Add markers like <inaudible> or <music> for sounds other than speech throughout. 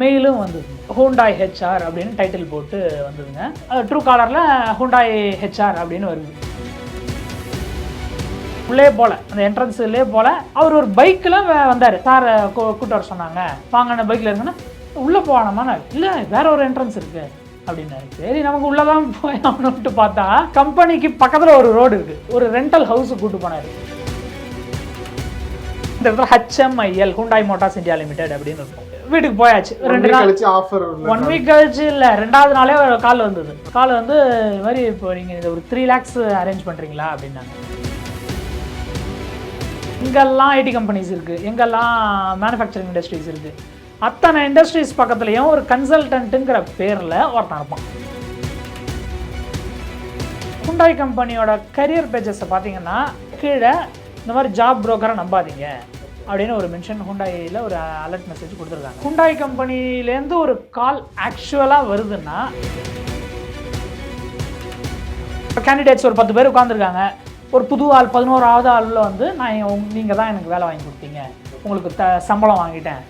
மெயிலும் வந்தது. Hyundai HR அப்படின்னு title போட்டு வந்ததுங்க. ட்ரூ காலரில் ஹூண்டாய் ஹெச்ஆர் அப்படின்னு வருது. உள்ளே போல அந்த என்ட்ரன்ஸ்லேயே போல அவர் ஒரு பைக்கில் வந்தார். சார் கூட்டு வர சொன்னாங்க. வாங்க அந்த பைக்கில் இருக்குன்னா உள்ளே போகணுமா? இல்லை வேற ஒரு என்ட்ரன்ஸ் இருக்கு. அப்படின்னாரு. சரி நமக்கு உள்ளதான் போய் ஆகணும்ட்டு பார்த்தா கம்பெனிக்கு பக்கத்தில் ஒரு ரோடு இருக்கு. ஒரு ரெண்டல் ஹவுஸ் கூட்டு போனார். இந்த இடத்துல H M I L Hyundai Motors India Limited அப்படின்னு இருக்கும். வீட்டுக்கு போயாச்சு. ரெண்டு நாள் கழிச்சு ஆஃபர் ஒன் வீக் கழிச்சு இல்லை ரெண்டாவது நாளே கால் வந்தது. கால் வந்து இது மாதிரி இப்போ நீங்கள் இது ஒரு த்ரீ லேக்ஸ் அரேஞ்ச் பண்ணுறீங்களா அப்படின்னாங்க. எங்கெல்லாம் ஐடி கம்பெனிஸ் இருக்குது எங்கெல்லாம் மேனுஃபேக்சரிங் இண்டஸ்ட்ரீஸ் இருக்குது அத்தனை இண்டஸ்ட்ரீஸ் பக்கத்துலேயும் ஒரு கன்சல்டன்ட்டுங்கிற பேரில் ஒருத்தன் இருப்பான். ஹுண்டாய் கம்பெனியோட கரியர் பேஜஸை பார்த்தீங்கன்னா கீழே இந்த மாதிரி ஜாப் புரோக்கரை நம்பாதீங்க. அப்படின்னு ஒரு மென்ஷன் ஹுண்டாயில் ஒரு அலர்ட் மெசேஜ் கொடுத்துருக்காங்க. ஹுண்டாய் கம்பெனிலேருந்து ஒரு கால் ஆக்சுவலாக வருதுன்னா கேண்டிடேட்ஸ் ஒரு பத்து பேர் உட்காந்துருக்காங்க ஒரு புது ஆள் பதினோராவது ஆளில் வந்து நான் நீங்கள் தான் எனக்கு வேலை வாங்கி கொடுத்தீங்க. உங்களுக்கு த சம்பளம் வாங்கிட்டேன்.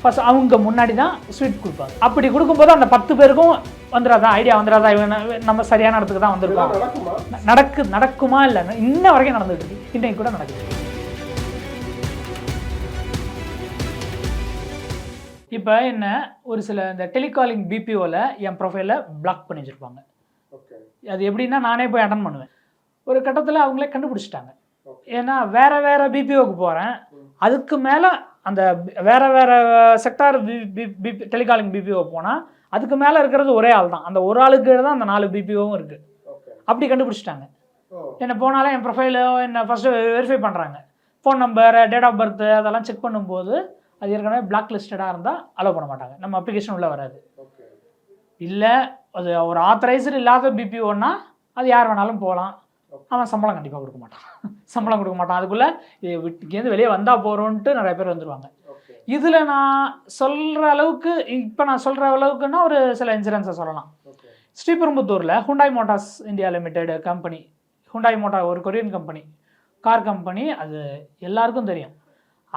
ஃபர்ஸ்ட் அவங்க முன்னாடி தான் ஸ்வீட் கொடுப்பாங்க. அப்படி கொடுக்கும்போது அந்த பத்து பேருக்கும் வந்துடாதா ஐடியா வந்துடாதா இவன் நம்ம சரியான இடத்துக்கு தான் வந்திருக்கோம் நடக்கு நடக்குமா இல்லை? இன்ன வரைக்கும் நடந்துட்டு இருக்கு. இன்னைக்கு கூட நடக்குது. இப்போ என்ன ஒரு சில இந்த டெலிகாலிங் பிபிஓவில் என் ப்ரொஃபைலை பிளாக் பண்ணி வச்சுருப்பாங்க. ஓகே அது எப்படின்னா நானே போய் அட்டன் பண்ணுவேன். ஒரு கட்டத்தில் அவங்களே கண்டுபிடிச்சிட்டாங்க. ஏன்னா வேற வேற பிபிஓக்கு போகிறேன் அதுக்கு மேலே அந்த வேற வேற செக்டார் டெலிகாலிங் பிபிஓ போனால் அதுக்கு மேலே இருக்கிறது ஒரே ஆள் தான். அந்த ஒரு ஆளுக்கு தான் அந்த நாலு பிபிஓவும் இருக்குது அப்படி கண்டுபிடிச்சிட்டாங்க. என்ன போனாலும் என் ப்ரொஃபைலோ என்ன ஃபஸ்ட்டு வெரிஃபை பண்ணுறாங்க phone number date of birth அதெல்லாம் செக் பண்ணும்போது அது ஏற்கனவே பிளாக் லிஸ்டடாக இருந்தால் அலோவ் பண்ண மாட்டாங்க. நம்ம அப்ளிகேஷன் உள்ளே வராது. இல்லை அது ஒரு ஆத்தரைஸ்டு இல்லாத பிபிஓன்னா அது யார் வேணாலும் போகலாம் அவன் சம்பளம் கண்டிப்பாக கொடுக்க மாட்டான். <laughs> சம்பளம் கொடுக்க மாட்டான். அதுக்குள்ளே இங்கேருந்து வெளியே வந்தால் போகிறோன்ட்டு நிறைய பேர் வந்துடுவாங்க இதில் நான் சொல்கிற அளவுக்கு இப்போ நான் சொல்கிற அளவுக்குன்னா ஒரு சில இன்சூரன்ஸை சொல்லலாம். ஸ்ரீபெரும்புத்தூரில் Hyundai Motors India Limited company Hyundai Motor ஒரு கொரியன் கம்பெனி கார் கம்பெனி அது எல்லாருக்கும் தெரியும்.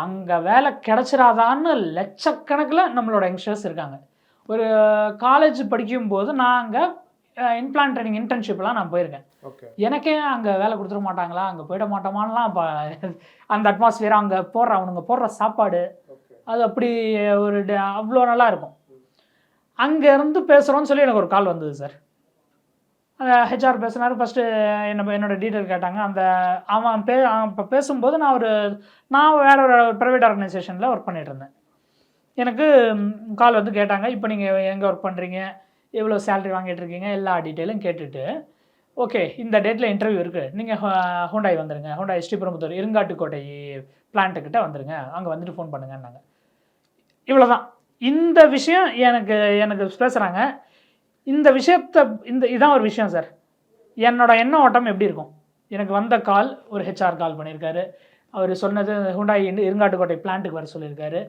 அங்கே வேலை கிடைச்சிராதான்னு லட்சக்கணக்கில் நம்மளோட யங்ஸ்டர்ஸ் இருக்காங்க. ஒரு காலேஜ் படிக்கும்போது நான் அங்கே இன்பிளான் ட்ரைனிங் இன்டர்ன்ஷிப்லாம் நான் போயிருக்கேன். எனக்கே அங்கே வேலை கொடுத்துட மாட்டாங்களா? அங்கே போயிட மாட்டோமான்லாம் அந்த அட்மாஸ்பியர் அங்கே போடுற அவனுங்க போடுற சாப்பாடு அது அப்படி ஒரு அவ்வளோ நல்லா இருக்கும். அங்கேருந்து பேசுகிறோன்னு சொல்லி எனக்கு ஒரு கால் வந்தது சார். ஹெச்ஆர் பேசினார். ஃபஸ்ட்டு என்ன என்னோட டீட்டெயில் கேட்டாங்க. அந்த அவன் பே இப்போ பேசும்போது நான் ஒரு நான் வேற ஒரு ப்ரைவேட் ஆர்கனைசேஷனில் ஒர்க் பண்ணிட்டு இருந்தேன். எனக்கு கால் வந்து கேட்டாங்க. இப்போ நீங்கள் எங்கே ஒர்க் பண்ணுறீங்க எவ்வளோ சேலரி வாங்கிட்டுருக்கீங்க எல்லா டீட்டெயிலும் கேட்டுட்டு ஓகே இந்த டேட்டில் இன்டர்வியூ இருக்குது நீங்கள் ஹோண்டாய் வந்துடுங்க ஹோண்டாய் ஸ்ரீபெரும்புத்தூர் இருங்காட்டுக்கோட்டை பிளான்ட்டுக்கிட்ட வந்துடுங்க அங்கே வந்துட்டு ஃபோன் பண்ணுங்கன்னாங்க. இவ்வளோதான் இந்த விஷயம் எனக்கு எனக்கு பேசுகிறாங்க இந்த விஷயத்த இந்த இதான் ஒரு விஷயம் சார். என்னோட எண்ண ஓட்டம் எப்படி இருக்கும்? எனக்கு வந்த கால் ஒரு ஹெச்ஆர் கால் பண்ணியிருக்காரு. அவர் சொன்னது ஹுண்டாய் இருங்காட்டுக்கோட்டை பிளான்ட்டுக்கு வர சொல்லியிருக்காரு.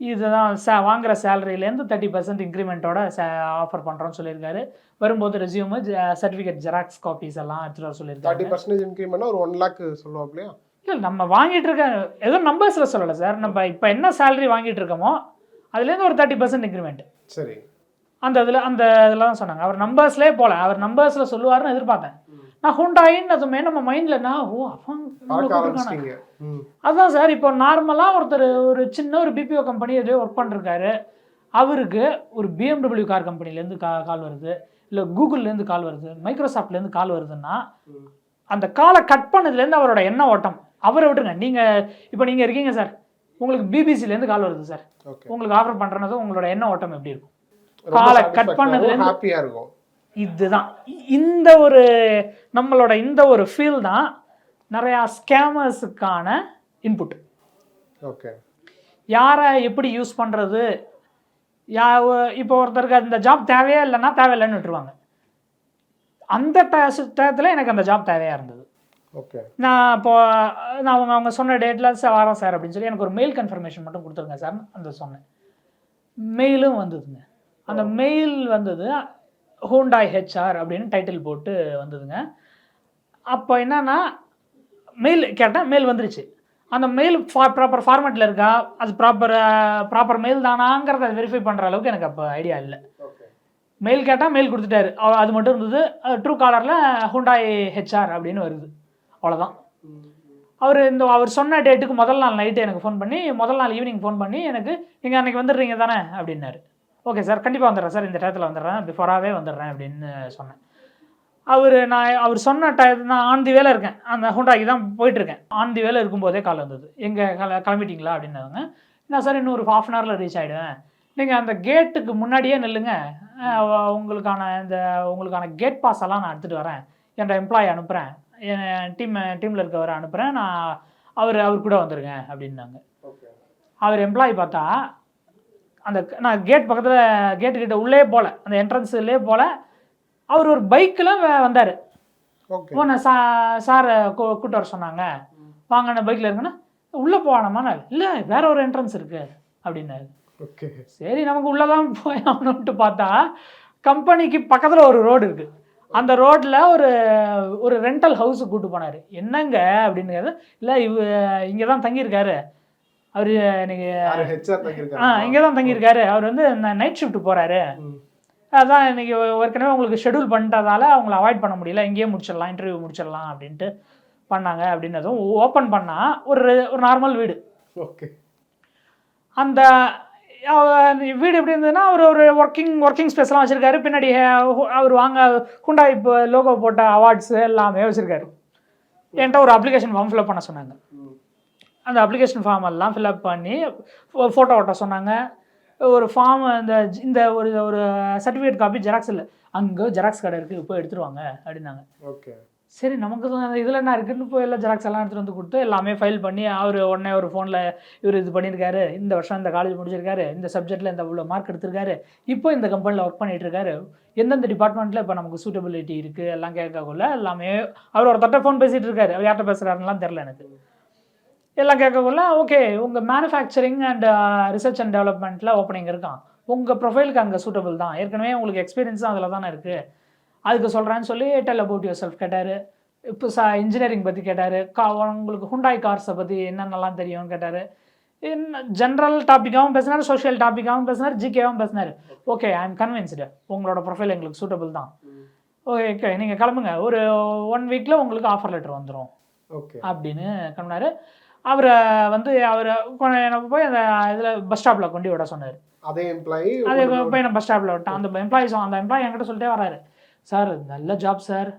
இதுதான் சே வாங்குற சேலரியிலேருந்து தேர்ட்டி பர்சன்ட் இன்க்ரிமெண்ட்டோட ஆஃபர் பண்ணுறோன்னு சொல்லியிருக்காரு. வரும்போது ரெசியூமு சர்டிஃபிகேட் ஜெராக்ஸ் காப்பீஸ் எல்லாம் எடுத்துகிட்டு வர சொல்லியிருக்காரு. தேர்ட்டி பர்சன்டேஜ் இன்க்ரிமெண்ட்னா ஒரு ஒன் லேக் சொல்லுவோம் இல்லையா? இல்லை நம்ம வாங்கிட்டு இருக்க ஏதோ நம்பர்ஸில் சொல்லலை சார். நம்ம இப்போ என்ன சேலரி வாங்கிட்டு இருக்கோமோ அதுலேருந்து ஒரு தேர்ட்டி பர்சன்ட் இன்க்ரிமெண்ட் சரி. அந்த இதில் அந்த இதில் தான் சொன்னாங்க. அவர் நம்பர்ஸ்லேயே போகல அவர் நம்பர்ஸில் சொல்லுவாருன்னு எதிர்பார்த்தேன். நான் ஹுண்டாயின்னு அதுமே நம்ம மைண்டில் நான் ஓ அவன் அதான் சார் இப்போ நார்மலாக ஒருத்தர் ஒரு சின்ன ஒரு பிபிஓ கம்பெனி எதுவும் ஒர்க் பண்ணிருக்காரு அவருக்கு ஒரு பிஎம்டபிள்யூ கார் கம்பெனிலேருந்து கா கால் வருது. இல்லை கூகுள்லேருந்து கால் வருது. மைக்ரோசாஃப்ட்லேருந்து கால் வருதுன்னா. அந்த காலை கட் பண்ணதுலேருந்து அவரோட எண்ண ஓட்டம். அவரை விட்டுருங்க. நீங்கள் இப்போ நீங்கள் இருக்கீங்க சார். உங்களுக்கு பிபிசிலேருந்து கால் வருது சார். உங்களுக்கு ஆஃபர் பண்ணுறது உங்களோட எண்ண ஓட்டம் எப்படி இருக்கும்? காலை cut பண்ணதுலேருந்து- ஹாப்பியா இருக்கும். இதுதான். இந்த ஒரு நம்மளோட இந்த ஒரு ஃபீல் தான் நிறையா ஸ்கேமர்ஸுக்கான இன்புட் ஓகே யாரை எப்படி யூஸ் பண்ணுறது யா இப்போ ஒருத்தருக்கு அந்த ஜாப் தேவையே இல்லைன்னா தேவையில்லைன்னு விட்டுருவாங்க. அந்த டயத்தில் எனக்கு அந்த ஜாப் தேவையாக இருந்தது. ஓகே நான் இப்போ நான் அவங்க அவங்க சொன்ன டேட்டில் சார் வரேன் சார் அப்படின்னு சொல்லி எனக்கு ஒரு மெயில் கன்ஃபர்மேஷன் மட்டும் கொடுத்துருங்க சார் அந்த சொன்னேன். மெயிலும் வந்ததுங்க. அந்த மெயில் வந்தது ஹூண்டாய் ஹெச்ஆர் அப்படின்னு டைட்டில் போட்டு வந்ததுங்க. அப்போ என்னன்னா மெயில் கேட்டேன் மெயில் வந்துருச்சு. அந்த மெயில் ப்ராப்பர் ஃபார்மேட்டில் இருக்கா? அது ப்ராப்பர் ப்ராப்பர் மெயில் தானாங்கிறத வெரிஃபை பண்ணுற அளவுக்கு எனக்கு அப்போ ஐடியா இல்லை. மெயில் கேட்டால் மெயில் கொடுத்துட்டாரு. அது மட்டும் இருந்தது. ட்ரூ காலரில் ஹுண்டாய் ஹெச்ஆர் அப்படின்னு வருது. அவ்வளோதான் அவர் இந்த அவர் சொன்ன டேட்டுக்கு முதல் நாள் நைட்டு எனக்கு ஃபோன் பண்ணி முதல் நாள் ஈவினிங் ஃபோன் பண்ணி எனக்கு நீங்கள் அன்றைக்கி வந்துடுறீங்க தானே? அப்படின்னாரு. ஓகே சார் கண்டிப்பாக வந்துடுறேன் சார் இந்த டயத்தில் வந்துடுறேன். பிஃபோராகவே வந்துடுறேன் அப்படின்னு சொன்னேன். அவர் நான் அவர் சொன்ன டய நான் ஆன் தி வேலை இருக்கேன். அந்த ஹுண்டாய்க்கு தான் போயிட்டுருக்கேன். ஆன் தி வேலை இருக்கும்போதே கால் வந்தது. எங்கே கிள கிளம்பிட்டீங்களா அப்படின்னாங்க நான் சார் இன்னும் ஒரு ஹாஃப் அன் ஹவரில் ரீச் ஆகிடுவேன் நீங்கள் அந்த கேட்டுக்கு முன்னாடியே நில்லுங்க. உங்களுக்கான இந்த உங்களுக்கான கேட் பாஸ் எல்லாம் நான் எடுத்துகிட்டு வரேன். என்னோட எம்ப்ளாயி அனுப்புகிறேன் என் டீம் டீமில் இருக்கவரை அனுப்புகிறேன் நான் அவர் அவர் கூட வந்துருங்க அப்படின்னாங்க. அவர் எம்ப்ளாயி பார்த்தா அந்த நான் கேட் பக்கத்தில் கேட்டு கிட்ட உள்ளே போகல அந்த என்ட்ரன்ஸ்லேயே போகல அவர் ஒரு பைக்கில் வந்தார். ஓ நான் சா சாரை கூட்டு வர சொன்னாங்க. வாங்க நான் பைக்கில் இருக்குன்னா உள்ளே போகணுமா இல்லை வேற ஒரு என்ட்ரன்ஸ் இருக்குது அப்படின்னாரு. ஓகே சரி நமக்கு உள்ளே தான் <laughs> போய் ஆகணும்ட்டு பார்த்தா கம்பெனிக்கு பக்கத்தில் ஒரு ரோடு இருக்குது அந்த ரோட்டில் ஒரு ஒரு ரெண்டல் ஹவுஸுக்கு கூட்டு போனார். என்னங்க? அப்படின்னு இல்லை இவ இங்கே தான் தங்கியிருக்காரு. அவர் ஹெச்ஆர் ஆ இங்கே தான் தங்கியிருக்காரு. அவர் வந்து நைட் ஷிஃப்ட் போகிறாரு. அதான் இன்னைக்கு ஏற்கனவே உங்களுக்கு ஷெட்யூல் பண்ணிட்டதால அவங்கள அவாய்ட் பண்ண முடியல. இங்கேயே முடிச்சிடலாம் இன்டர்வியூ முடிச்சிடலாம் அப்படின்ட்டு பண்ணாங்க அப்படின்னதும் ஓப்பன் பண்ணால் ஒரு ஒரு நார்மல் வீடு. ஓகே. அந்த வீடு எப்படி இருந்ததுன்னா அவர் ஒரு ஒர்க்கிங் ஒர்க்கிங் ஸ்பேஸ்லாம் வச்சுருக்காரு. பின்னாடி அவர் வாங்க குண்டா இப்போ லோகோ போட்ட அவார்ட்ஸ் எல்லாமே வச்சுருக்காரு. என்கிட்ட ஒரு அப்ளிகேஷன் ஃபார்ம் ஃபில்அப் பண்ண சொன்னாங்க. அந்த அப்ளிகேஷன் ஃபார்ம் எல்லாம் ஃபில்அப் பண்ணி ஃபோட்டோ ஓட்ட சொன்னாங்க. ஒரு ஃபார்ம் இந்த இந்த ஒரு ஒரு சர்டிஃபிகேட் காப்பி ஜெராக்ஸ் இல்லை. அங்கே ஜெராக்ஸ் கடை இருக்குது போய் எடுத்துட்டு வாங்க அப்படின்னாங்க. ஓகே சரி நமக்கு இதில் என்ன இருக்குன்னு போய் எல்லாம் ஜெராக்ஸ் எல்லாம் எடுத்துகிட்டு வந்து கொடுத்து எல்லாமே ஃபைல் பண்ணி அவர் உடனே ஒரு ஃபோனில் இவர் இது பண்ணியிருக்காரு இந்த வருஷம் இந்த காலேஜ் முடிச்சிருக்காரு இந்த சப்ஜெக்ட்டில் இந்த இவ்வளோ மார்க் எடுத்திருக்காரு இப்போ இந்த கம்பெனியில் ஒர்க் பண்ணிட்டு இருக்காரு. எந்தெந்த டிபார்ட்மெண்ட்டில் இப்போ நமக்கு சூட்டபிலிட்டி இருக்குது எல்லாம் கேட்கக்குள்ள எல்லாமே அவர் ஒரு தட்ட ஃபோன் பேசிகிட்டு இருக்காரு. அவர் யார்கிட்ட பேசுகிறாருலாம் தெரில எனக்கு. எல்லாம் கேட்கக்குள்ள ஓகே உங்கள் மேனுஃபேக்சரிங் அண்ட் ரிசர்ச் அண்ட் டெவலப்மெண்ட்டில் ஓப்பனிங் இருக்கான். உங்கள் ப்ரொஃபைலுக்கு அங்கே சூட்டபிள் தான். ஏற்கனவே உங்களுக்கு எக்ஸ்பீரியன்ஸும் அதில் தானே இருக்குது அதுக்கு சொல்கிறேன்னு சொல்லி டெல் அபவுட் யுவர் செல்ஃப் கேட்டார். இப்போ ச இன்ஜினியரிங் பற்றி கேட்டார். கா உங்களுக்கு ஹுண்டாய் கார்ஸை பற்றி என்னென்னலாம் தெரியும்னு கேட்டார். ஜென்ரல் டாப்பிக்காகவும் பேசினார் சோஷியல் டாப்பிக்காகவும் பேசினார் ஜிகேவும் பேசினார். ஓகே ஐ எம் கன்வின்ஸ்டு உங்களோட ப்ரொஃபைல் எங்களுக்கு சூட்டபிள் தான். ஓகே நீங்கள் கிளம்புங்க. ஒரு ஒன் வீக்கில் உங்களுக்கு ஆஃபர் லெட்டர் வந்துடும் ஓகே. அப்படின்னு கிளம்பினாரு அவரை வந்து அவர் எனக்கு போய் அந்த இதில் பஸ் ஸ்டாப்பில் கொண்டு விட சொன்னார். அதே எம்ப்ளாயி அது போய் நான் பஸ் ஸ்டாப்பில் விட்டேன் அந்த எம்ப்ளாயிஸ் அந்த எம்ப்ளாயி என்கிட்ட சொல்லிட்டே வராரு. சார் நல்ல ஜாப் சார்.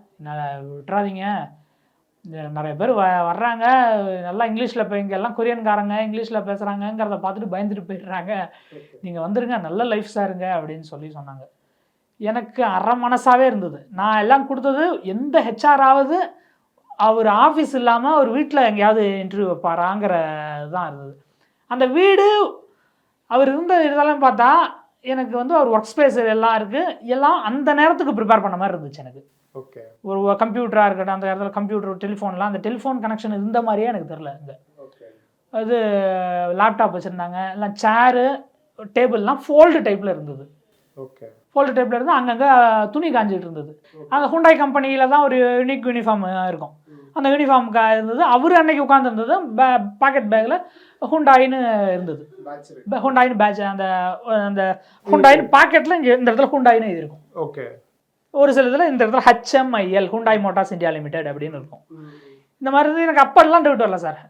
விட்டுறாதீங்க. நிறைய பேர் வ வர்றாங்க. நல்லா இங்கிலீஷில் இப்போ இங்கே எல்லாம் கொரியன்காரங்க இங்கிலீஷில் பேசுகிறாங்கங்கிறத பார்த்துட்டு பயந்துட்டு போயிடுறாங்க. நீங்கள் வந்துருங்க. நல்ல லைஃப் சாருங்க அப்படின்னு சொல்லி சொன்னாங்க. எனக்கு அரை மனசாவே இருந்தது. நான் எல்லாம் கொடுத்தது எந்த ஹெச்ஆராவது அவர் ஆஃபீஸ் இல்லாமல் அவர் வீட்டில் எங்கேயாவது இன்டர்வியூ வைப்பாராங்கிற தான் இருந்தது. அந்த வீடு அவர் இருந்த இதெல்லாம் பார்த்தா எனக்கு வந்து அவர் ஒர்க் ஸ்பேஸ் எல்லாம் இருக்குது எல்லாம் அந்த நேரத்துக்கு ப்ரிப்பேர் பண்ண மாதிரி இருந்துச்சு எனக்கு. ஓகே ஒரு கம்ப்யூட்டராக இருக்கட்டும் அந்த இடத்துல கம்ப்யூட்டர் டெலிஃபோன்லாம் அந்த டெலிஃபோன் கனெக்ஷன் இருந்த மாதிரியே எனக்கு தெரில இங்கே அது லேப்டாப் வச்சுருந்தாங்க எல்லாம் சேரு டேபிள்லாம் ஃபோல்டு டைப்பில் இருந்தது. ஓகே ஃபோல்டு டைப்பில் இருந்து அங்கங்கே துணி காஞ்சிட்டு இருந்தது. அந்த ஹுண்டாய் கம்பெனியில் தான் ஒரு யூனிக் யூனிஃபார்ம் இருக்கும். அந்த யூனிஃபார்ம் இருந்தது. அவர் அன்னைக்கு உட்காந்துருந்தது பாக்கெட் பேக்கில் ஹுண்டாயின்னு இருந்தது. ஹுண்டாயின்னு பேட்ச் அந்த அந்த ஹுண்டாயின்னு பாக்கெட்டில் இங்கே இந்த இடத்துல ஹுண்டாயின்னு இருக்கும் ஓகே ஒரு சில இதில் இந்த இடத்துல H M I L Hyundai Motors India Limited அப்படின்னு இருக்கும். இந்த மாதிரி இருந்து எனக்கு அப்பெல்லாம் டவுட் வரல சார்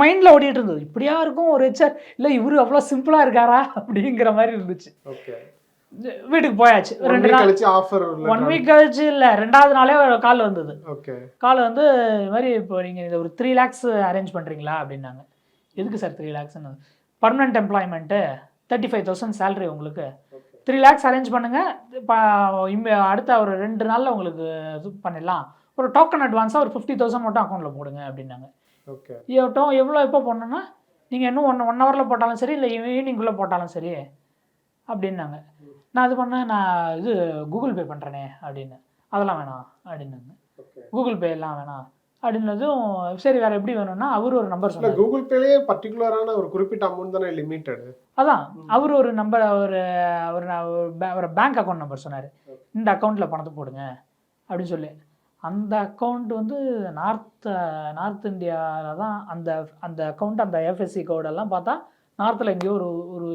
மைண்டில் ஓடிட்டு இருந்தது. இப்படியா இருக்கும் ஒரு ஹெச்ஆர் இல்லை இவரு அவ்வளோ சிம்பிளாக இருக்காரா அப்படிங்கிற மாதிரி இருந்துச்சு. ஓகே வீட்டுக்கு போயாச்சு. ரெண்டு நாள். கழிச்சு ஆஃபர் ஒன் வீக் கழிச்சு இல்லை ரெண்டாவது நாளே ஒரு கால் வந்தது. ஓகே கால் வந்து இது மாதிரி இப்போ நீங்கள் இது ஒரு த்ரீ லேக்ஸ் அரேஞ்ச் பண்ணுறீங்களா அப்படின்னாங்க. எதுக்கு sir three லேக்ஸ்னு permanent employment thirty five thousand salary உங்களுக்கு. த்ரீ லேக்ஸ் அரேஞ்ச் பண்ணுங்கள் அடுத்த ஒரு ரெண்டு நாளில் உங்களுக்கு இது பண்ணிடலாம். ஒரு டோக்கன் அட்வான்ஸாக ஒரு ஃபிஃப்டி தௌசண்ட் மட்டும் அக்கௌண்ட்டில் போடுங்க அப்படின்னாங்க. ஓகே எவ்வளோ எவ்வளோ எப்போ போடணுன்னா நீங்கள் இன்னும் ஒன் ஒன் ஹவரில் போட்டாலும் சரி இல்லை ஈவினிங்குள்ளே போட்டாலும் சரி அப்படின்னாங்க. நான் இது பண்ணேன் நான் இது கூகுள் பே பண்ணுறேனே அப்படின்னு. அதெல்லாம் வேணாம் அப்படின்னாங்க. ஓகே. கூகுள் பே எல்லாம் வேணாம் அப்படின்னதும் சரி வேறு எப்படி வேணும்னா அவர் ஒரு நம்பர் சொன்னார். கூகுள் பேலயே பர்டிகுலரான ஒரு குறிப்பிட்ட அமௌண்ட் தானே லிமிட்டட் அதான். அவர் ஒரு நம்பர் ஒரு ஒரு ஒரு பேங்க் அக்கௌண்ட் நம்பர் சொன்னார். இந்த அக்கௌண்ட்டில் பணத்தை போடுங்க அப்படின்னு சொல்லி. அந்த அக்கௌண்ட் வந்து நார்த் நார்த் இந்தியாவில் தான் அந்த அந்த அக்கௌண்ட் அந்த எஃப்எஸ்சி கோடெல்லாம் பார்த்தா நார்த்தில் எங்கேயோ ஒரு ஒரு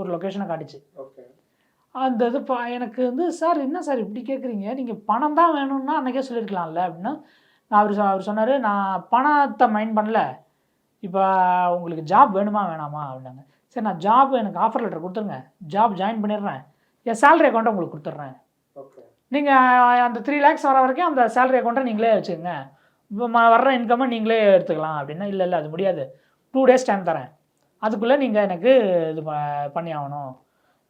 ஒரு லொக்கேஷனை காட்டுச்சு. ஓகே. அந்த இது பா எனக்கு வந்து சார் என்ன சார் இப்படி கேட்குறீங்க நீங்கள் பணம் தான் வேணும்னா அன்றைக்கே சொல்லியிருக்கலாம்ல அப்படின்னா. நான் அவர் அவர் சொன்னார் நான் பணத்தை மைண்ட் பண்ணல. இப்போ உங்களுக்கு ஜாப் வேணுமா வேணாமா? அப்படின்னாங்க. சரி நான் ஜாப் எனக்கு ஆஃபர் லெட்டர் கொடுத்துருங்க. ஜாப் ஜாயின் பண்ணிடுறேன். என் சேலரி அக்கௌண்ட்டை உங்களுக்கு கொடுத்துட்றேன். ஓகே. நீங்கள் அந்த த்ரீ லேக்ஸ் வர வரைக்கும் அந்த சேலரி அக்கௌண்ட்டை நீங்களே வச்சுக்கோங்க. இப்போ வர்ற இன்கம்மை நீங்களே எடுத்துக்கலாம். அப்படின்னா இல்லை இல்லை அது முடியாது. டூ டேஸ் டைம் தரேன். அதுக்குள்ளே நீங்கள் எனக்கு இது ப- பண்ணி ஆகணும்.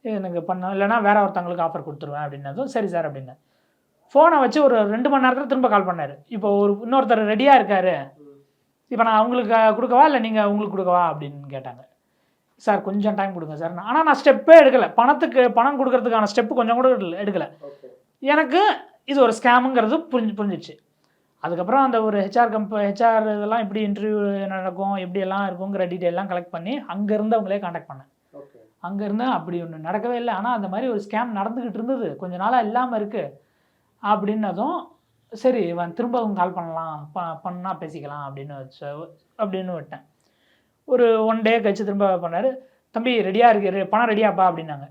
எனக்கு பண்ண இல்லைனா வேற ஒருத்தவங்களுக்கு ஆஃபர் கொடுத்துருவேன் அப்படின்னதும் சரி சார் அப்படின்னு. ஃபோனை வச்சு ஒரு ரெண்டு மணி நேரத்தில் திரும்ப கால் பண்ணார். இப்போ ஒரு இன்னொருத்தர் ரெடியாக இருக்காரு. இப்போ நான் அவங்களுக்கு கொடுக்கவா இல்லை நீங்கள் உங்களுக்கு கொடுக்கவா அப்படின்னு கேட்டாங்க. சார் கொஞ்சம் டைம் கொடுங்க சார் ஆனால் நான் ஸ்டெப்பே எடுக்கலை. பணத்துக்கு பணம் கொடுக்கறதுக்கான ஸ்டெப்பு கொஞ்சம் கூட எடுக்கலை எனக்கு இது ஒரு ஸ்கேமுங்கிறது புரிஞ்சு புரிஞ்சிச்சு. அதுக்கப்புறம் அந்த ஒரு ஹெச்ஆர் கம்ப ஹெச்ஆர் இதெல்லாம் எப்படி இன்டர்வியூ நடக்கும் எப்படி எல்லாம் இருக்குங்கிற டீட்டெயிலாம் கலெக்ட் பண்ணி அங்கே இருந்தவங்களே காண்டாக்ட் பண்ணேன். அங்கே அப்படி ஒன்று நடக்கவே இல்லை. ஆனால் அந்த மாதிரி ஒரு ஸ்கேம் நடந்துக்கிட்டு இருந்தது. கொஞ்ச நாளாக இல்லாமல் இருக்குது அப்படின்னதும் சரி இவன் திரும்பவும் கால் பண்ணலாம். ப பண்ணால் பேசிக்கலாம் அப்படின்னு வச்சு அப்படின்னு விட்டேன். ஒரு ஒன் டே கழிச்சு திரும்ப பண்ணார். தம்பி ரெடியாக இருக்கு. பணம் ரெடியாப்பா அப்படின்னாங்க.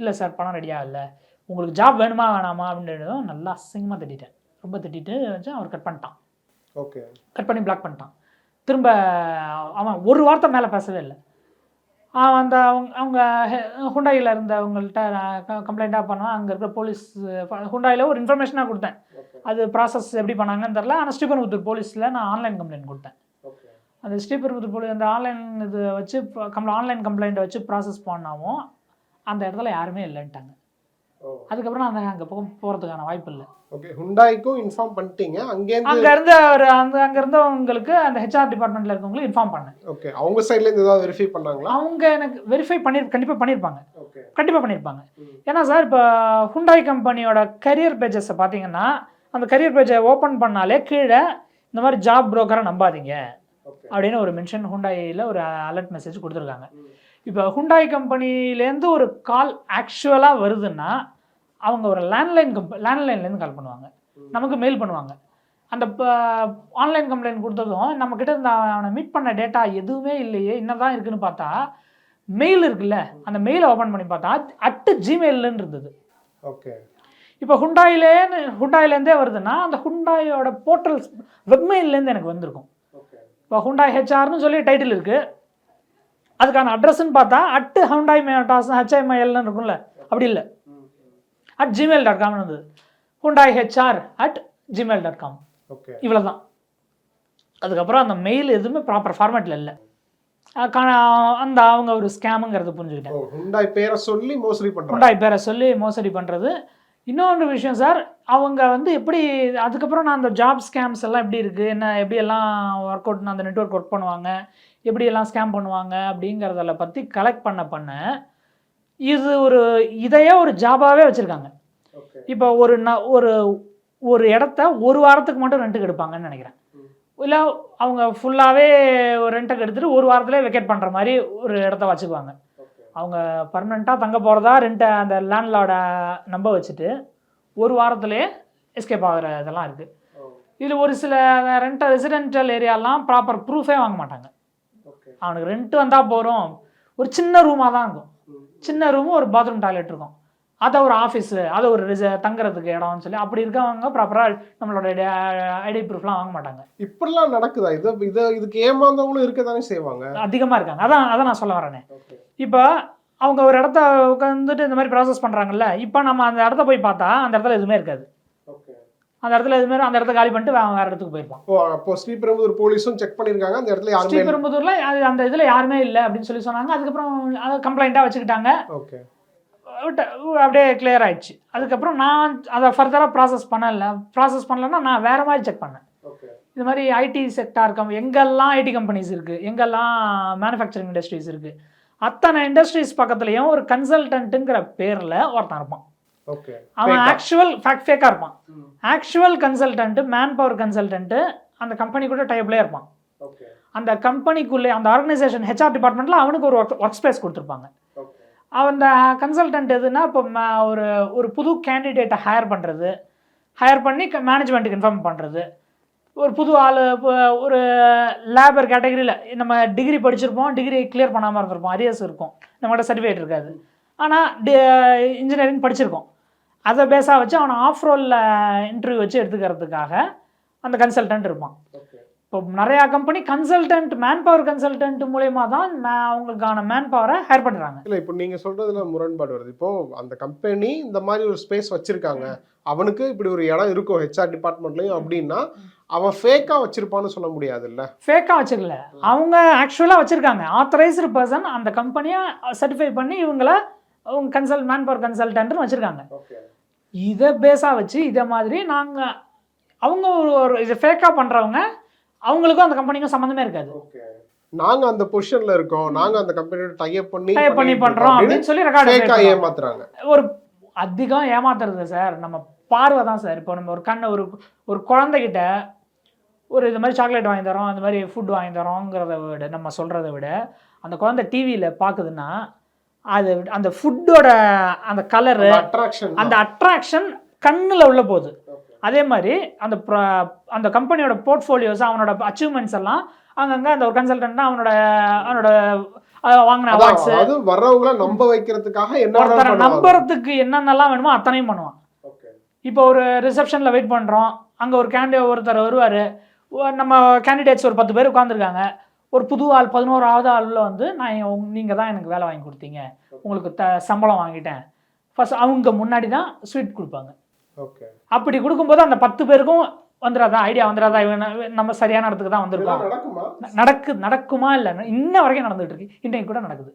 இல்லை சார் பணம் ரெடியாக இல்லை. உங்களுக்கு ஜாப் வேணுமா வேணாமா? அப்படின்றதும் நல்லா அசிங்கமாக திட்டிட்டேன். ரொம்ப திட்டிட்டு வச்சு அவர் கட் பண்ணிட்டான். ஓகே கட் பண்ணி பிளாக் பண்ணிட்டான். திரும்ப அவன் ஒரு வார்த்தை மேலே பேசவே இல்லை. அந்த அவங்க அவங்க ஹுண்டாயில் இருந்தவங்கள்ட்ட கம்ப்ளைண்ட்டாக பண்ணான் அங்கே இருக்கிற போலீஸ் ஹுண்டாயில் ஒரு இன்ஃபர்மேஷனாக கொடுத்தேன். அது ப்ராசஸ் எப்படி பண்ணாங்கன்னு தெரில ஆனால் ஸ்ரீபெரும்புத்தூர் போலீஸில் நான் ஆன்லைன் கம்ப்ளைண்ட் கொடுத்தேன். அந்த ஸ்ரீபெரும்புத்தூர் போலீஸ் அந்த ஆன்லைன் இது வச்சு கம்ப்ள ஆன்லைன் கம்ப்ளைண்ட்டை வச்சு ப்ராசஸ் பண்ணாவும் அந்த இடத்துல யாருமே இல்லைன்ட்டாங்க. அதுக்கப்புறம் நான் அங்கே போக போகிறதுக்கான வாய்ப்பு இல்லை. ஓகே ஹுண்டாய்க்கும் இன்ஃபார்ம் பண்ணிட்டீங்க. அங்கேருந்து அங்கே இருந்து ஒரு அந்த அங்கே இருந்தவங்களுக்கு அந்த ஹெச்ஆர் டிபார்ட்மெண்ட்டில் இருக்கவங்களுக்கு இன்ஃபார்ம் பண்ணேன். ஓகே அவங்க சைடுல இருந்து ஏதாவது வெரிஃபை பண்ணாங்களா? அவங்க எனக்கு வெரிஃபை பண்ணி கண்டிப்பாக பண்ணியிருப்பாங்க ஓகே கண்டிப்பாக பண்ணியிருப்பாங்க. ஏன்னா சார் இப்போ ஹுண்டாய் கம்பெனியோட கரியர் பேஜஸை பார்த்தீங்கன்னா அந்த கரியர் பேஜை ஓப்பன் பண்ணாலே கீழே இந்த மாதிரி ஜாப் புரோக்கரை நம்பாதீங்க. அப்படின்னு ஒரு மென்ஷன் ஹுண்டாயில் ஒரு அலர்ட் மெசேஜ் கொடுத்துருக்காங்க. இப்போ ஹுண்டாய் கம்பெனிலேருந்து ஒரு கால் ஆக்சுவலாக வருதுன்னா அவங்க ஒரு லேண்ட்லைன் கம்ப லேண்ட்லைன்லேருந்து கால் பண்ணுவாங்க. நமக்கு மெயில் பண்ணுவாங்க. அந்த ஆன்லைன் கம்ப்ளைண்ட் கொடுத்ததும் நம்மக்கிட்ட இருந்த அவனை மீட் பண்ண டேட்டா எதுவுமே இல்லையே என்னதான் இருக்குன்னு பார்த்தா மெயில் இருக்குல்ல அந்த மெயிலை ஓப்பன் பண்ணி பார்த்தா அட்டு ஜிமெயில்னு இருந்தது. ஓகே. இப்போ ஹுண்டாயிலேன்னு ஹுண்டாயிலேருந்தே வருதுன்னா அந்த ஹுண்டாயோட போர்ட்டல் வெப்மெயிலேருந்து எனக்கு வந்திருக்கும். இப்போ ஹுண்டாய் ஹெச்ஆர்னு சொல்லி டைட்டில் இருக்குது அதுக்கான அட்ரஸ்ன்னு பார்த்தா அட்டு ஹுண்டாய் டாஸ் ஹெச்ஐஎம்ஐஎல்னு இருக்கும்ல. அப்படி இல்லை. அட் ஜிமெயில் டாட் காம்னு வந்தது Hyundai H R at Gmail dot com okay இவ்வளோ தான் அதுக்கப்புறம் அந்த மெயில் எதுவுமே ப்ராப்பர் ஃபார்மேட்டில் இல்லை அந்த அவங்க ஒரு ஸ்கேமுங்கிறது புரிஞ்சுக்கிட்டேன். ஹுண்டாய் பேரை சொல்லி மோசடி பண்றாங்க. ஹுண்டாய் பேரை சொல்லி மோசடி பண்ணுறது இன்னொன்று விஷயம் சார் அவங்க வந்து எப்படி அதுக்கப்புறம் நான் அந்த ஜாப் ஸ்கேம்ஸ் எல்லாம் எப்படி இருக்குது என்ன எப்படி எல்லாம் ஒர்க் அவுட் அந்த நெட்ஒர்க் ஒர்க் பண்ணுவாங்க? எப்படி எல்லாம் ஸ்கேம் பண்ணுவாங்க? அப்படிங்கிறதெಲ್ಲ பற்றி கலெக்ட் பண்ண பண்ண இது ஒரு இதையே ஒரு ஜாபாகவே வச்சுருக்காங்க. இப்போ ஒரு ந ஒரு ஒரு இடத்த ஒரு வாரத்துக்கு மட்டும் ரெண்ட்டுக்கு எடுப்பாங்கன்னு நினைக்கிறேன். இல்லை அவங்க ஃபுல்லாகவே ஒரு ரெண்ட்டுக்கு எடுத்துகிட்டு ஒரு வாரத்திலே வெக்கேட் பண்ணுற மாதிரி ஒரு இடத்த வச்சுக்குவாங்க. அவங்க பர்மனெண்ட்டாக தங்க போகிறதா ரெண்ட்டை அந்த லேண்ட்லார்ட நம்ப வச்சுட்டு ஒரு வாரத்திலே எஸ்கேப் ஆகிற இதெல்லாம் இருக்குது இதில் ஒரு சில ரெண்ட் ரெசிடென்ஷியல் ஏரியாலாம் ப்ராப்பர் ப்ரூஃபே வாங்க மாட்டாங்க. அவனுக்கு ரெண்ட் வந்தால் போகிறோம் ஒரு சின்ன ரூமாக தான் இருக்கும். சின்ன ரூமும் ஒரு பாத்ரூம் டாய்லெட் இருக்கும். அதை ஒரு ஆஃபீஸு அதை ஒரு ரிச தங்குறதுக்கு இடம்னு சொல்லி அப்படி இருக்கவங்க ப்ராப்பராக நம்மளோட ஐடி ப்ரூஃப்லாம் வாங்க மாட்டாங்க. இப்படிலாம் நடக்குதா? இது இது இதுக்கு ஏமாந்தவங்களும் இருக்க தானே செய்வாங்க? அதிகமாக இருக்காங்க. அதான் அதான் நான் சொல்ல வரேனே. இப்போ அவங்க ஒரு இடத்த உட்காந்துட்டு இந்த மாதிரி ப்ராசஸ் பண்ணுறாங்கல்ல இப்போ நம்ம அந்த இடத்த போய் பார்த்தா அந்த இடத்துல எதுவுமே இருக்காது. அந்த இடத்துல எதுவுமே அந்த இடத்த காலி பண்ணிட்டு அவன் வேறு இடத்துக்கு போயிருப்பான். ஓ அப்போ ஸ்ரீபெரும்புதூர் போலீஸும் செக் பண்ணிருக்காங்க அந்த இடத்துல யாருமே. ஸ்ரீபெரும்புதூர்ல அது அந்த இதில் யாருமே இல்லை அப்படின்னு சொல்லி சொன்னாங்க. அதுக்கப்புறம் அதை கம்ப்ளைண்ட்டாக வச்சுக்கிட்டாங்க. ஓகே. அப்படியே கிளியர் ஆயிடுச்சு. அதுக்கப்புறம் நான் அதை ஃபர்தராக ப்ராசஸ் பண்ணல. ப்ராசஸ் பண்ணலன்னா நான் வேறு மாதிரி செக் பண்ணேன். இது மாதிரி ஐடி செக்டார் கம் எங்கெல்லாம் ஐடி கம்பெனிஸ் இருக்குது எங்கெல்லாம் மேனுஃபேக்சரிங் இண்டஸ்ட்ரீஸ் இருக்குது அத்தனை இண்டஸ்ட்ரீஸ் பக்கத்துலேயும் ஒரு கன்சல்டன்ட்டுங்கிற பேரில் ஒருத்தன் இருப்பான். அவன் ஆக்சுவல் ஃபேக் ஃபேக்காக இருப்பான். Actual consultant man power consultant அந்த கம்பெனி கூட டைப்லேயே இருப்பான். அந்த கம்பெனிக்குள்ளே அந்த ஆர்கனைசேஷன் ஹெச்ஆர் டிபார்ட்மெண்ட்டில் அவனுக்கு ஒரு ஒர்க் ஒர்க் ஸ்பேஸ் கொடுத்துருப்பாங்க அந்த கன்சல்டன்ட் எதுனா இப்போ ம- ஒரு ஒரு புது கேண்டிடேட்டை ஹையர் பண்ணுறது ஹையர் பண்ணி மேனேஜ்மெண்ட்டுக்கு இன்ஃபார்ம் பண்ணுறது ஒரு புது ஆள் ஒரு லேபர் கேட்டகரியில் நம்ம டிகிரி படிச்சிருப்போம் டிகிரி கிளியர் பண்ணாமல் இருந்திருப்போம். அரியர்ஸ் இருக்கும். நம்மகிட்ட சர்டிஃபிகேட் இருக்காது. ஆனால் இன்ஜினியரிங் படிச்சிருக்கோம். அதை பேஸாக வச்சு அவனை ஆஃப் ரோலில் இன்டர்வியூ வச்சு எடுத்துக்கிறதுக்காக அந்த கன்சல்டன்ட் இருப்பான். இப்போ நிறையா company consultant man power consultant மூலயமா தான் அவங்களுக்கான மேன் பவரை ஹையர் பண்ணுறாங்க இல்ல இப்போ நீங்க சொல்றதுல முரண்பாடு வருது. இப்போ அந்த கம்பெனி இந்த மாதிரி ஒரு ஸ்பேஸ் வச்சிருக்காங்க. அவனுக்கு இப்படி ஒரு இடம் இருக்கும் ஹெச்ஆர் டிபார்ட்மெண்ட்லயும் அப்படின்னா அவன் ஃபேக்கா வச்சிருப்பான்னு சொல்ல முடியாதுல்ல? ஃபேக்காக வச்சுக்கல அவங்க ஆக்சுவலாக வச்சுருக்காங்க. ஆத்தரைஸ்டு பர்சன் அந்த கம்பெனியை சர்டிஃபை பண்ணி இவங்கள அவங்க கன்சல்ட் மேன் பவர் கன்சல்டன்ட்னு வச்சுருக்காங்க இதை பேஸாக வச்சு இதை மாதிரி நாங்கள் அவங்க ஒரு ஒரு இதை ஃபேக்காக பண்ணுறவங்க அவங்களுக்கும் அந்த கம்பெனிக்கும் சம்மந்தமே இருக்காது. நாங்க அந்த பொசிஷன்ல இருக்கோம். நாங்க அந்த கம்பெனியோட டைப் பண்ணி Type பண்ணி பண்ணுறோம் அப்படின்னு சொல்லி ரெக்கார்டு ஏமாத்துறாங்க. ஒரு அதிகம் ஏமாத்துறது சார். நம்ம பார்வை தான் சார். இப்போ நம்ம ஒரு கண்ணை ஒரு ஒரு குழந்தைகிட்ட ஒரு இது மாதிரி சாக்லேட் வாங்கி தரோம் அந்த மாதிரி ஃபுட் வாங்கி தரோங்கிறத விட நம்ம சொல்கிறத விட அந்த குழந்தை டிவியில் பார்க்குதுன்னா அது அந்த ஃபுட்டோட அந்த கலரு அட்ராக்ஷன் அந்த அட்ராக்ஷன் கண்ணில் உள்ள போகுது. அதே மாதிரி அந்த அந்த கம்பெனியோட போர்ட்ஃபோலியோஸ் அவனோட அச்சீவ்மெண்ட்ஸ் எல்லாம் அங்கங்கே அந்த ஒரு கன்சல்டன்ட் அவனோட அவனோட வாங்கின அவார்ட்ஸ் அது வர்றவங்கள நம்ப வைக்கிறதுக்காக என்ன. நம்புறதுக்கு என்னென்னலாம் வேணுமோ அத்தனையும் பண்ணுவான். இப்போ ஒரு ரிசப்ஷனில் வெயிட் பண்ணுறோம் அங்கே ஒரு கேண்டி ஒருத்தர் வருவார். நம்ம கேண்டிடேட்ஸ் ஒரு பத்து பேர் உட்காந்துருக்காங்க ஒரு புது ஆள் பதினோராவது ஆளில் வந்து நான் நீங்கள் தான் எனக்கு வேலை வாங்கி கொடுத்தீங்க. உங்களுக்கு த சம்பளம் வாங்கிட்டேன். ஃபர்ஸ்ட் அவங்க முன்னாடி தான் ஸ்வீட் கொடுப்பாங்க. Okay. அப்படி கொடுக்கும்போது அந்த பத்து பேருக்கும் வந்துடாதா ஐடியா வந்துடாதா இவன் நம்ம சரியான இடத்துக்கு தான் வந்திருக்கோம். நடக்கு நடக்குமா? இல்லை இன்ன வரைக்கும் நடந்துட்டு இருக்கு. இன்னைக்கு கூட நடக்குது.